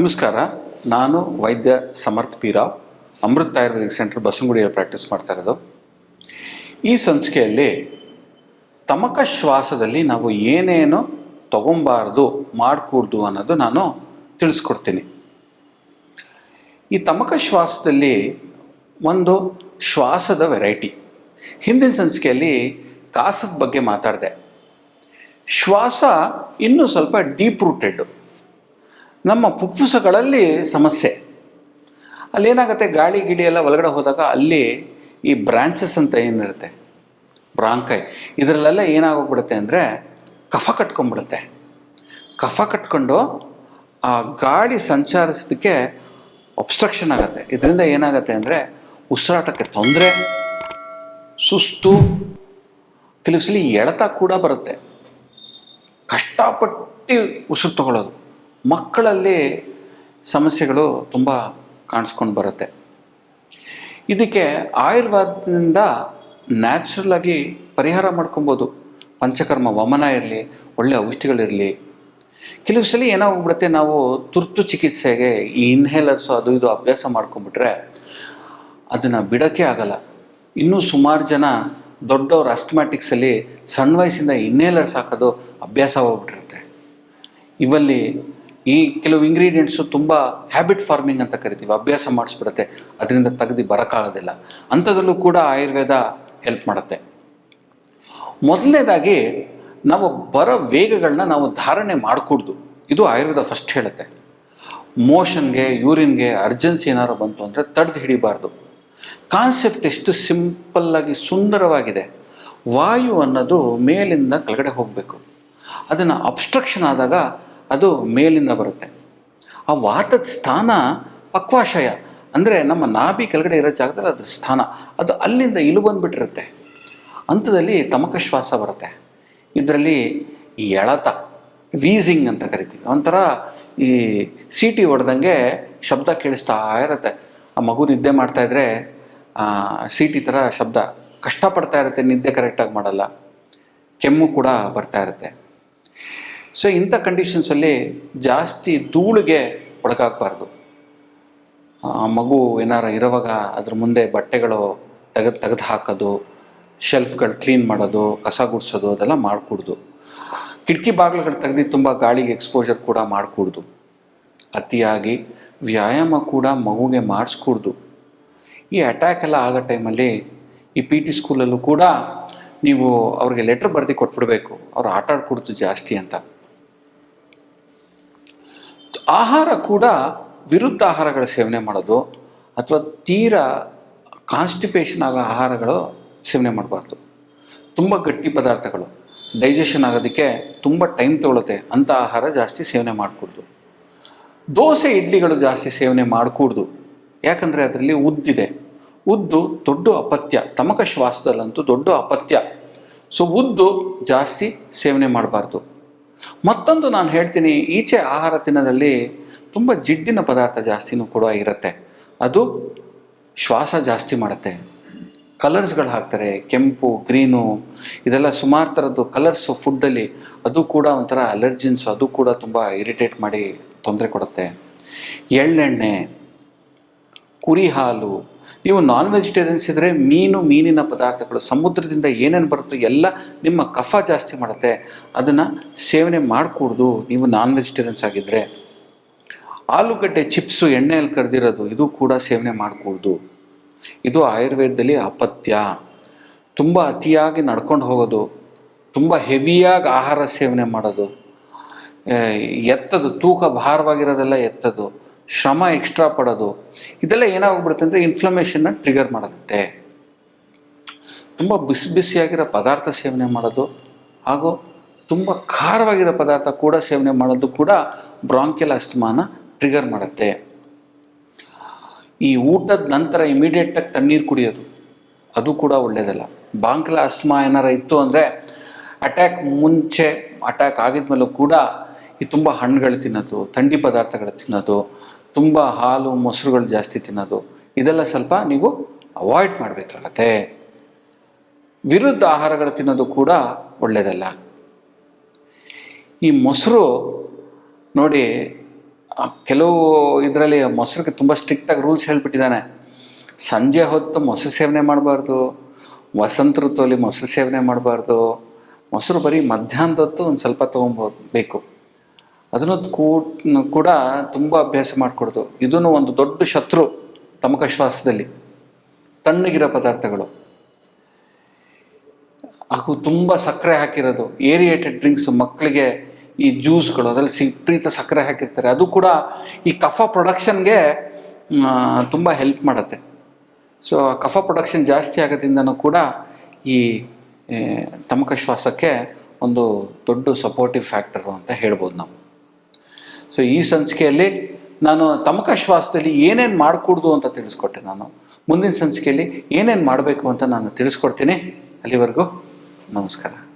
ನಮಸ್ಕಾರ. ನಾನು ವೈದ್ಯ ಸಮರ್ಥ್ ಪೀರಾವ್, ಅಮೃತ್ ಆಯುರ್ವೇದಿಕ್ ಸೆಂಟರ್ ಬಸಂಗುಡಿಯಲ್ಲಿ ಪ್ರಾಕ್ಟೀಸ್ ಮಾಡ್ತಾ ಇರೋದು. ಈ ಸಂಚಿಕೆಯಲ್ಲಿ ತಮಕ ಶ್ವಾಸದಲ್ಲಿ ನಾವು ಏನೇನು ತಗೊಬಾರ್ದು, ಮಾಡಕೂಡ್ದು ಅನ್ನೋದು ನಾನು ತಿಳಿಸ್ಕೊಡ್ತೀನಿ. ಈ ತಮಕ ಶ್ವಾಸದಲ್ಲಿ ಒಂದು ಶ್ವಾಸದ ವೆರೈಟಿ ಹಿಂದಿನ ಸಂಚಿಕೆಯಲ್ಲಿ ಕಾಸದ ಬಗ್ಗೆ ಮಾತಾಡಿದೆ. ಶ್ವಾಸ ಇನ್ನೂ ಸ್ವಲ್ಪ ಡೀಪ್ ರೂಟೆಡ್ ನಮ್ಮ ಪುಪ್ಪುಸಗಳಲ್ಲಿ ಸಮಸ್ಯೆ. ಅಲ್ಲೇನಾಗುತ್ತೆ, ಗಾಳಿ ಗಿಳಿ ಎಲ್ಲ ಒಳಗಡೆ ಹೋದಾಗ ಅಲ್ಲಿ ಈ ಬ್ರಾಂಚಸ್ ಅಂತ ಏನಿರುತ್ತೆ ಬ್ರಾಂಕೈ ಇದರಲ್ಲೆಲ್ಲ ಏನಾಗೋಗ್ಬಿಡುತ್ತೆ ಅಂದರೆ ಕಫ ಕಟ್ಕೊಂಡ್ಬಿಡುತ್ತೆ. ಕಫ ಕಟ್ಕೊಂಡು ಆ ಗಾಳಿ ಸಂಚರಿಸೋದಕ್ಕೆ ಒಬ್ಸ್ಟ್ರಕ್ಷನ್ ಆಗುತ್ತೆ. ಇದರಿಂದ ಏನಾಗುತ್ತೆ ಅಂದರೆ ಉಸಿರಾಟಕ್ಕೆ ತೊಂದರೆ, ಸುಸ್ತು ಕೆಲವು ಸಲ ಎಳೆತ ಕೂಡ ಬರುತ್ತೆ. ಕಷ್ಟಪಟ್ಟು ಉಸಿರು ತಗೊಳ್ಳೋದು. ಮಕ್ಕಳಲ್ಲಿ ಸಮಸ್ಯೆಗಳು ತುಂಬ ಕಾಣಿಸ್ಕೊಂಡು ಬರುತ್ತೆ. ಇದಕ್ಕೆ ಆಯುರ್ವೇದದಿಂದ ನ್ಯಾಚುರಲ್ ಆಗಿ ಪರಿಹಾರ ಮಾಡ್ಕೊಬೋದು. ಪಂಚಕರ್ಮ, ವಮನ ಇರಲಿ, ಒಳ್ಳೆ ಔಷಧಿಗಳಿರಲಿ ಕೆಲವು ಸಲ ಏನಾಗ್ಬಿಡುತ್ತೆ, ನಾವು ತುರ್ತು ಚಿಕಿತ್ಸೆಗೆ ಈ ಇನ್ಹೇಲರ್ಸು ಅದು ಇದು ಅಭ್ಯಾಸ ಮಾಡ್ಕೊಂಬಿಟ್ರೆ ಅದನ್ನು ಬಿಡೋಕ್ಕೆ ಆಗಲ್ಲ. ಇನ್ನೂ ಸುಮಾರು ಜನ ದೊಡ್ಡವ್ರ ಅಸ್ಟ್ಮ್ಯಾಟಿಕ್ಸಲ್ಲಿ ಸಣ್ಣ ವಯಸ್ಸಿಂದ ಇನ್ಹೇಲರ್ಸ್ ಹಾಕೋದು ಅಭ್ಯಾಸ ಹೋಗ್ಬಿಟ್ಟಿರುತ್ತೆ ಇವಲ್ಲಿ ಈ ಕೆಲವು ಇಂಗ್ರೀಡಿಯೆಂಟ್ಸು ತುಂಬ ಹ್ಯಾಬಿಟ್ ಫಾರ್ಮಿಂಗ್ ಅಂತ ಕರಿತೀವಿ, ಅಭ್ಯಾಸ ಮಾಡಿಸ್ಬಿಡುತ್ತೆ. ಅದರಿಂದ ತೆಗೆದು ಬರೋಕ್ಕಾಗೋದಿಲ್ಲ ಅಂಥದ್ರಲ್ಲೂ ಕೂಡ ಆಯುರ್ವೇದ ಹೆಲ್ಪ್ ಮಾಡುತ್ತೆ. ಮೊದಲನೇದಾಗಿ ನಾವು ಬರೋ ವೇಗಗಳನ್ನ ನಾವು ಧಾರಣೆ ಮಾಡಿಕೊಡ್ದು. ಇದು ಆಯುರ್ವೇದ ಫಸ್ಟ್ ಹೇಳುತ್ತೆ. ಮೋಷನ್ಗೆ ಯೂರಿನ್ಗೆ ಅರ್ಜೆನ್ಸಿ ಏನಾರು ಬಂತು ಅಂದರೆ ತಡೆದು ಹಿಡಿಬಾರ್ದು. ಕಾನ್ಸೆಪ್ಟ್ ಎಷ್ಟು ಸಿಂಪಲ್ಲಾಗಿ ಸುಂದರವಾಗಿದೆ. ವಾಯು ಅನ್ನೋದು ಮೇಲಿಂದ ಕೆಳಗಡೆ ಹೋಗಬೇಕು. ಅದನ್ನು ಅಬ್ಸ್ಟ್ರಕ್ಷನ್ ಆದಾಗ ಅದು ಮೇಲಿಂದ ಬರುತ್ತೆ. ಆ ವಾತದ ಸ್ಥಾನ ಪಕ್ವಾಶಯ, ಅಂದರೆ ನಮ್ಮ ನಾಭಿ ಕೆಳಗಡೆ ಇರೋ ಜಾಗದಲ್ಲಿ ಅದ್ರ ಸ್ಥಾನ. ಅದು ಅಲ್ಲಿಂದ ಇಲು ಬಂದುಬಿಟ್ಟಿರುತ್ತೆ. ಅಂಥದಲ್ಲಿ ತಮಕ ಶ್ವಾಸ ಬರುತ್ತೆ. ಇದರಲ್ಲಿ ಎಳತ, ವೀಸಿಂಗ್ ಅಂತ ಕರಿತೀವಿ. ಒಂಥರ ಈ ಸೀಟಿ ಹೊಡೆದಂಗೆ ಶಬ್ದ ಕೇಳಿಸ್ತಾ ಇರುತ್ತೆ. ಆ ಮಗು ನಿದ್ದೆ ಮಾಡ್ತಾ ಇದ್ರೆ ಸೀಟಿ ಥರ ಶಬ್ದ. ಕಷ್ಟಪಡ್ತಾ ಇರುತ್ತೆ, ನಿದ್ದೆ ಕರೆಕ್ಟಾಗಿ ಮಾಡಲ್ಲ. ಕೆಮ್ಮು ಕೂಡ ಬರ್ತಾ ಇರುತ್ತೆ. ಸೊ ಇಂಥ ಕಂಡೀಷನ್ಸಲ್ಲಿ ಜಾಸ್ತಿ ಧೂಳಿಗೆ ಒಳಗಾಗಬಾರ್ದು. ಆ, ಮಗು ಏನಾರ ಇರುವಾಗ ಅದ್ರ ಮುಂದೆ ಬಟ್ಟೆಗಳು ತೆಗೆದು ತೆಗೆದು ಹಾಕೋದು ಶೆಲ್ಫ್ಗಳು ಕ್ಲೀನ್ ಮಾಡೋದು, ಕಸ ಗುಡಿಸೋದು, ಅದೆಲ್ಲ ಮಾಡಿಕೊಡ್ದು. ಕಿಟಕಿ ಬಾಗಿಲುಗಳು ತೆಗೆದು ತುಂಬ ಗಾಳಿಗೆ ಎಕ್ಸ್ಪೋಜರ್ ಕೂಡ ಮಾಡಿಕೊಡ್ದು. ಅತಿಯಾಗಿ ವ್ಯಾಯಾಮ ಕೂಡ ಮಗುಗೆ ಮಾಡಿಸ್ಕೊಡ್ದು. ಈ ಅಟ್ಯಾಕ್ ಎಲ್ಲ ಆಗೋ ಟೈಮಲ್ಲಿ ಈ ಪಿ ಟಿ ಸ್ಕೂಲಲ್ಲೂ ಕೂಡ ನೀವು ಅವ್ರಿಗೆ ಲೆಟ್ರ್ ಬರೆದು ಕೊಟ್ಬಿಡ್ಬೇಕು. ಅವ್ರು ಆಟ ಆಡ್ಕೊಡ್ತು ಜಾಸ್ತಿ ಅಂತ. ಆಹಾರ ಕೂಡ ವಿರುದ್ಧ ಆಹಾರಗಳ ಸೇವನೆ ಮಾಡೋದು ಅಥವಾ ತೀರಾ ಕಾನ್ಸ್ಟಿಪೇಷನ್ ಆಗೋ ಆಹಾರಗಳು ಸೇವನೆ ಮಾಡಬಾರ್ದು. ತುಂಬ ಗಟ್ಟಿ ಪದಾರ್ಥಗಳು. ಡೈಜೆಷನ್ ಆಗೋದಕ್ಕೆ ತುಂಬ ಟೈಮ್ ತಗೊಳುತ್ತೆ. ಅಂಥ ಆಹಾರ ಜಾಸ್ತಿ ಸೇವನೆ ಮಾಡಿಕೊಡ್ದು. ದೋಸೆ, ಇಡ್ಲಿಗಳು ಜಾಸ್ತಿ ಸೇವನೆ ಮಾಡಿಕೊಡ್ದು. ಯಾಕಂದರೆ ಅದರಲ್ಲಿ ಉದ್ದಿದೆ. ಉದ್ದು ದೊಡ್ಡ ಅಪತ್ಯ ತಮಕ ಶ್ವಾಸದಲ್ಲಂತೂ ದೊಡ್ಡ ಅಪತ್ಯ ಸೊ ಉದ್ದು ಜಾಸ್ತಿ ಸೇವನೆ ಮಾಡಬಾರ್ದು. ಮತ್ತೊಂದು ನಾನು ಹೇಳ್ತೀನಿ, ಈಚೆ ಆಹಾರ ತಿನ್ನದಲ್ಲಿ ತುಂಬ ಜಿಡ್ಡಿನ ಪದಾರ್ಥ ಜಾಸ್ತಿನೂ ಕೂಡ ಇರುತ್ತೆ. ಅದು ಶ್ವಾಸ ಜಾಸ್ತಿ ಮಾಡುತ್ತೆ. ಕಲರ್ಸ್ಗಳು ಹಾಕ್ತಾರೆ, ಕೆಂಪು, ಗ್ರೀನು, ಇದೆಲ್ಲ ಸುಮಾರು ಥರದ್ದು ಕಲರ್ಸು ಫುಡ್ಡಲ್ಲಿ ಅದು ಕೂಡ ಒಂಥರ ಅಲರ್ಜಿನ್ಸ್ ಅದು ಕೂಡ ತುಂಬ ಇರಿಟೇಟ್ ಮಾಡಿ ತೊಂದರೆ ಕೊಡುತ್ತೆ. ಎಳ್ಳೆಣ್ಣೆ, ಕುರಿ ಹಾಲು ನೀವು ನಾನ್ ವೆಜಿಟೇರಿಯನ್ಸ್ ಇದ್ದರೆ ಮೀನು, ಮೀನಿನ ಪದಾರ್ಥಗಳು ಸಮುದ್ರದಿಂದ ಏನೇನು ಬರುತ್ತೋ ಎಲ್ಲ ನಿಮ್ಮ ಕಫ ಜಾಸ್ತಿ ಮಾಡುತ್ತೆ. ಅದನ್ನು ಸೇವನೆ ಮಾಡಿಕೊಡ್ದು ನೀವು ನಾನ್ ವೆಜಿಟೇರಿಯನ್ಸ್ ಆಗಿದ್ದರೆ ಆಲೂಗಡ್ಡೆ ಚಿಪ್ಸು ಎಣ್ಣೆಯಲ್ಲಿ ಕರೆದಿರೋದು, ಇದು ಕೂಡ ಸೇವನೆ ಮಾಡಿಕೊಡ್ದು. ಇದು ಆಯುರ್ವೇದದಲ್ಲಿ ಅಪತ್ಯ. ತುಂಬ ಅತಿಯಾಗಿ ನಡ್ಕೊಂಡು ಹೋಗೋದು. ತುಂಬ ಹೆವಿಯಾಗಿ ಆಹಾರ ಸೇವನೆ ಮಾಡೋದು. ಎತ್ತದು, ತೂಕ ಭಾರವಾಗಿರೋದೆಲ್ಲ ಎತ್ತದು. ಶ್ರಮ ಎಕ್ಸ್ಟ್ರಾ ಪಡೋದು, ಇದೆಲ್ಲ ಏನಾಗ್ಬಿಡುತ್ತೆ ಅಂದರೆ ಇನ್ಫ್ಲಮೇಷನ್ನ ಟ್ರಿಗರ್ ಮಾಡುತ್ತೆ. ತುಂಬ ಬಿಸಿ ಬಿಸಿಯಾಗಿರೋ ಪದಾರ್ಥ ಸೇವನೆ ಮಾಡೋದು, ಹಾಗೂ ತುಂಬ ಖಾರವಾಗಿರೋ ಪದಾರ್ಥ ಕೂಡ ಸೇವನೆ ಮಾಡೋದು ಕೂಡ ಬ್ರಾಂಕಿಯಲ್ ಅಸ್ತಮಾನ ಟ್ರಿಗರ್ ಮಾಡುತ್ತೆ. ಈ ಊಟದ ನಂತರ ಇಮಿಡಿಯೇಟಾಗಿ ತಣ್ಣೀರು ಕುಡಿಯೋದು, ಅದು ಕೂಡ ಒಳ್ಳೆಯದಲ್ಲ ಬಾಂಕ್ಲ ಅಸ್ತಮಾ ಏನಾರ ಇತ್ತು ಅಂದರೆ ಅಟ್ಯಾಕ್ ಮುಂಚೆ ಅಟ್ಯಾಕ್ ಆಗಿದ್ಮೇಲೂ ಕೂಡ ಈ ತುಂಬ ಹಣ್ಣುಗಳು ತಿನ್ನೋದು, ಥಂಡಿ ಪದಾರ್ಥಗಳು ತಿನ್ನೋದು ತುಂಬ ಹಾಲು, ಮೊಸರುಗಳು ಜಾಸ್ತಿ ತಿನ್ನೋದು. ಇದೆಲ್ಲ ಸ್ವಲ್ಪ ನೀವು ಅವಾಯ್ಡ್ ಮಾಡಬೇಕಾಗತ್ತೆ. ವಿರುದ್ಧ ಆಹಾರಗಳು ತಿನ್ನೋದು ಕೂಡ ಒಳ್ಳೆಯದಲ್ಲ ಈ ಮೊಸರು ನೋಡಿ ಕೆಲವು ಇದರಲ್ಲಿ ಮೊಸರಿಗೆ ತುಂಬ ಸ್ಟ್ರಿಕ್ಟಾಗಿ ರೂಲ್ಸ್ ಹೇಳ್ಬಿಟ್ಟಿದ್ದಾನೆ. ಸಂಜೆ ಹೊತ್ತು ಮೊಸರು ಸೇವನೆ ಮಾಡಬಾರ್ದು, ವಸಂತ ಋತುವಲ್ಲಿ ಮೊಸರು ಸೇವನೆ ಮಾಡಬಾರ್ದು. ಮೊಸರು ಬರೀ ಮಧ್ಯಾಹ್ನದ ಹೊತ್ತು ಒಂದು ಸ್ವಲ್ಪ ತೊಗೊಬೋದು ಬೇಕು. ಅದನ್ನು ಕೂ- ಕೂಡ ತುಂಬ ಅಭ್ಯಾಸ ಮಾಡಿಕೊಡ್ತು ಇದನ್ನು ಒಂದು ದೊಡ್ಡ ಶತ್ರು ತಮಕ ಶ್ವಾಸದಲ್ಲಿ ತಣ್ಣಗಿರೋ ಪದಾರ್ಥಗಳು. ಹಾಗೂ ತುಂಬ ಸಕ್ಕರೆ ಹಾಕಿರೋದು ಏರಿಯೇಟೆಡ್ ಡ್ರಿಂಕ್ಸ್ ಮಕ್ಕಳಿಗೆ ಈ ಜ್ಯೂಸ್ಗಳು, ಅದರಲ್ಲಿ ಸಿಪ್ರೀತ ಸಕ್ಕರೆ ಹಾಕಿರ್ತಾರೆ. ಅದು ಕೂಡ ಈ ಕಫ ಪ್ರೊಡಕ್ಷನ್ಗೆ ತುಂಬ ಹೆಲ್ಪ್ ಮಾಡುತ್ತೆ. ಸೊ ಕಫ ಪ್ರೊಡಕ್ಷನ್ ಜಾಸ್ತಿ ಆಗೋದ್ರಿಂದನೂ ಕೂಡ ಈ ತಮಕ ಶ್ವಾಸಕ್ಕೆ ಒಂದು ದೊಡ್ಡ ಸಪೋರ್ಟಿವ್ ಫ್ಯಾಕ್ಟರು ಅಂತ ಹೇಳ್ಬೋದು ನಾವು. ಸೊ ಈ ಸಂಚಿಕೆಯಲ್ಲಿ ನಾನು ತಮಕ ಶ್ವಾಸದಲ್ಲಿ ಏನೇನು ಮಾಡಕೂಡ್ದು ಅಂತ ತಿಳಿಸ್ಕೊಟ್ಟೆ ನಾನು. ಮುಂದಿನ ಸಂಚಿಕೆಯಲ್ಲಿ ಏನೇನು ಮಾಡಬೇಕು ಅಂತ ನಾನು ತಿಳಿಸ್ಕೊಡ್ತೀನಿ. ಅಲ್ಲಿವರೆಗೂ ನಮಸ್ಕಾರ.